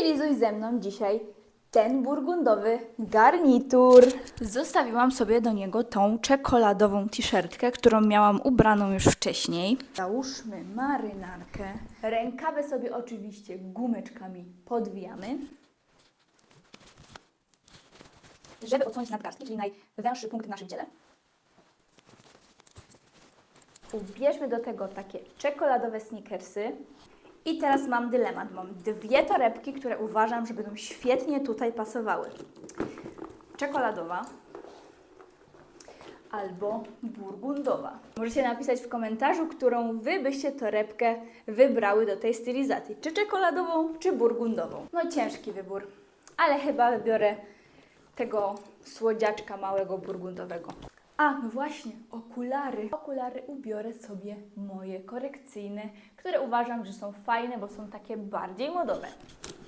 stylizuj ze mną dzisiaj ten burgundowy garnitur. Zostawiłam sobie do niego tą czekoladową t-shirtkę, którą miałam ubraną już wcześniej. Załóżmy marynarkę. Rękawy sobie oczywiście gumeczkami podwijamy. Żeby odsłonić nadgarstki, czyli najwęższy punkt w naszym ciele. Ubierzmy do tego takie czekoladowe sneakersy. I teraz mam dylemat. Mam dwie torebki, które uważam, że będą świetnie tutaj pasowały. Czekoladowa albo burgundowa. Możecie napisać w komentarzu, którą Wy byście torebkę wybrały do tej stylizacji. Czy czekoladową, czy burgundową. No ciężki wybór, ale chyba wybiorę tego słodziaczka małego burgundowego. A, no właśnie, okulary. Okulary ubiorę sobie moje korekcyjne, które uważam, że są fajne, bo są takie bardziej modowe.